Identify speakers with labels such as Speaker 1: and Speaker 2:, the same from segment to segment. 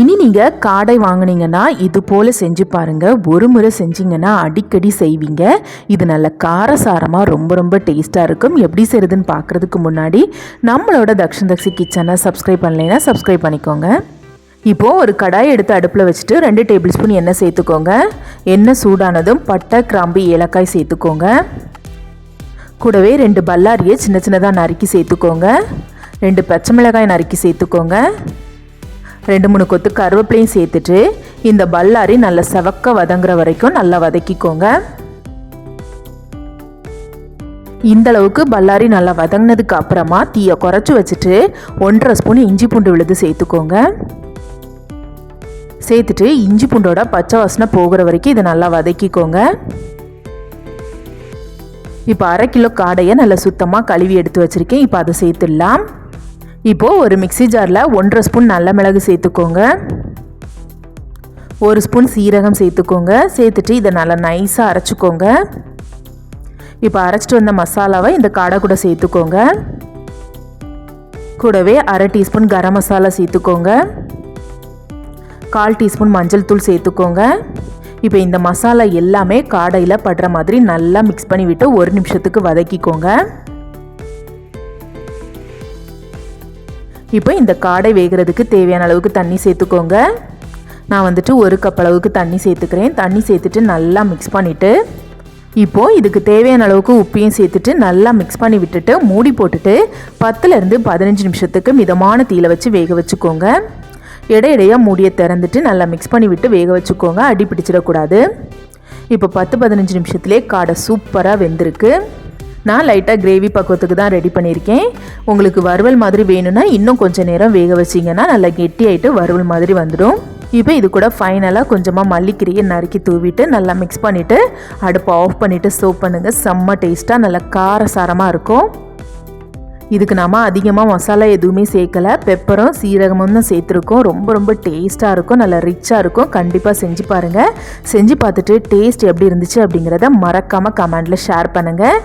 Speaker 1: இனி நீங்கள் காடை வாங்கினீங்கன்னா இது போல் செஞ்சு பாருங்கள் ஒரு முறை செஞ்சீங்கன்னா அடிக்கடி செய்வீங்க. இது நல்ல காரசாரமாக ரொம்ப ரொம்ப டேஸ்ட்டாக இருக்கும். எப்படி செய்கிறதுன்னு பார்க்குறதுக்கு முன்னாடி நம்மளோட தக்ஷன் தக்ஷி கிச்சனை சப்ஸ்கிரைப் பண்ணலைன்னா சப்ஸ்கிரைப் பண்ணிக்கோங்க. இப்போது ஒரு கடாய் எடுத்து அடுப்பில் வச்சுட்டு ரெண்டு டேபிள் ஸ்பூன் எண்ணெய் சேர்த்துக்கோங்க. எண்ணெய் சூடானதும் பட்டை கிராம்பு ஏலக்காய் சேர்த்துக்கோங்க. கூடவே ரெண்டு பல்லாரியை சின்ன சின்னதாக நறுக்கி சேர்த்துக்கோங்க. ரெண்டு பச்சை மிளகாய் நறுக்கி சேர்த்துக்கோங்க. ரெண்டு மூணு கொத்து கருவேப்பிலையும் சேர்த்துட்டு இந்த பல்லாரி நல்லா செவக்க வதங்குற வரைக்கும் நல்லா வதக்கிக்கோங்க. இந்த அளவுக்கு பல்லாரி நல்லா வதங்கினதுக்கு அப்புறமா தீயை குறைச்சி வச்சுட்டு ஒன்றரை ஸ்பூன் இஞ்சி பூண்டு விழுது சேர்த்துக்கோங்க. சேர்த்துட்டு இஞ்சி பூண்டோட பச்சை வாசனை போகிற வரைக்கும் இதை நல்லா வதக்கிக்கோங்க. இப்போ அரை கிலோ காடையை நல்லா சுத்தமாக கழுவி எடுத்து வச்சுருக்கேன். இப்போ அதை சேர்த்துடலாம். இப்போது ஒரு மிக்சி ஜாரில் ஒன்றரை ஸ்பூன் நல்ல மிளகு சேர்த்துக்கோங்க. ஒரு ஸ்பூன் சீரகம் சேர்த்துக்கோங்க. சேர்த்துட்டு இதை நல்லா நைஸாக அரைச்சிக்கோங்க. இப்போ அரைச்சிட்டு வந்த மசாலாவை இந்த காடை கூட சேர்த்துக்கோங்க. கூடவே அரை டீஸ்பூன் கரம் மசாலா சேர்த்துக்கோங்க. கால் டீஸ்பூன் மஞ்சள் தூள் சேர்த்துக்கோங்க. இப்போ இந்த மசாலா எல்லாமே காடையில் படுற மாதிரி நல்லா மிக்ஸ் பண்ணி விட்டு ஒரு நிமிஷத்துக்கு வதக்கிக்கோங்க. இப்போ இந்த காடை வேகிறதுக்கு தேவையான அளவுக்கு தண்ணி சேர்த்துக்கோங்க. நான் வந்துட்டு ஒரு கப் அளவுக்கு தண்ணி சேர்த்துக்கிறேன். தண்ணி சேர்த்துட்டு நல்லா மிக்ஸ் பண்ணிவிட்டு இப்போது இதுக்கு தேவையான அளவுக்கு உப்பையும் சேர்த்துட்டு நல்லா மிக்ஸ் பண்ணி விட்டுட்டு மூடி போட்டுட்டு பத்துலேருந்து பதினஞ்சு நிமிஷத்துக்கு மிதமான தீயில வச்சு வேக வச்சுக்கோங்க. இடையிடையாக மூடியை திறந்துட்டு நல்லா மிக்ஸ் பண்ணி விட்டு வேக வச்சுக்கோங்க. அடி பிடிச்சிடக்கூடாது. இப்போ பத்து பதினஞ்சு நிமிஷத்துலேயே காடை சூப்பராக வெந்திருக்கு. நான் லைட்டாக கிரேவி பக்குவத்துக்கு தான் ரெடி பண்ணியிருக்கேன். உங்களுக்கு வறுவல் மாதிரி வேணும்னா இன்னும் கொஞ்சம் நேரம் வேக வச்சிங்கன்னா நல்லா கெட்டியாயிட்டு வறுவல் மாதிரி வந்துடும். இப்போ இது கூட ஃபைனலாக கொஞ்சமாக மல்லிக்கீரையை நறுக்கி தூவிட்டு நல்லா மிக்ஸ் பண்ணிவிட்டு அடுப்பை ஆஃப் பண்ணிவிட்டு சோப் பண்ணுங்கள் செம்ம டேஸ்ட்டாக நல்லா காரசாரமாக இருக்கும். இதுக்கு நாம் அதிகமாக மசாலா எதுவுமே சேர்க்கலை. பெப்பரும் சீரகமும் தான் சேர்த்துருக்கோம். ரொம்ப ரொம்ப டேஸ்ட்டாக இருக்கும். நல்லா ரிச்சாக இருக்கும். கண்டிப்பாக செஞ்சு பாருங்கள் செஞ்சு பார்த்துட்டு டேஸ்ட் எப்படி இருந்துச்சு அப்படிங்கிறத மறக்காமல் கமெண்டில் ஷேர் பண்ணுங்கள்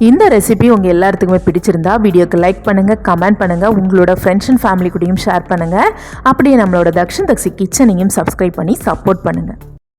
Speaker 1: இந்த ரெசிபி உங்கள் எல்லாத்துக்குமே பிடிச்சிருந்தா வீடியோக்கு லைக் பண்ணுங்கள் கமெண்ட் பண்ணுங்கள் உங்களோட ஃப்ரெண்ட்ஸ் அண்ட் ஃபேமிலி கூடயும் ஷேர் பண்ணுங்கள் அப்படியே நம்மளோட தக்ஷன் தக்ஷி கிச்சனையும் சப்ஸ்கிரைப் பண்ணி சப்போர்ட் பண்ணுங்கள்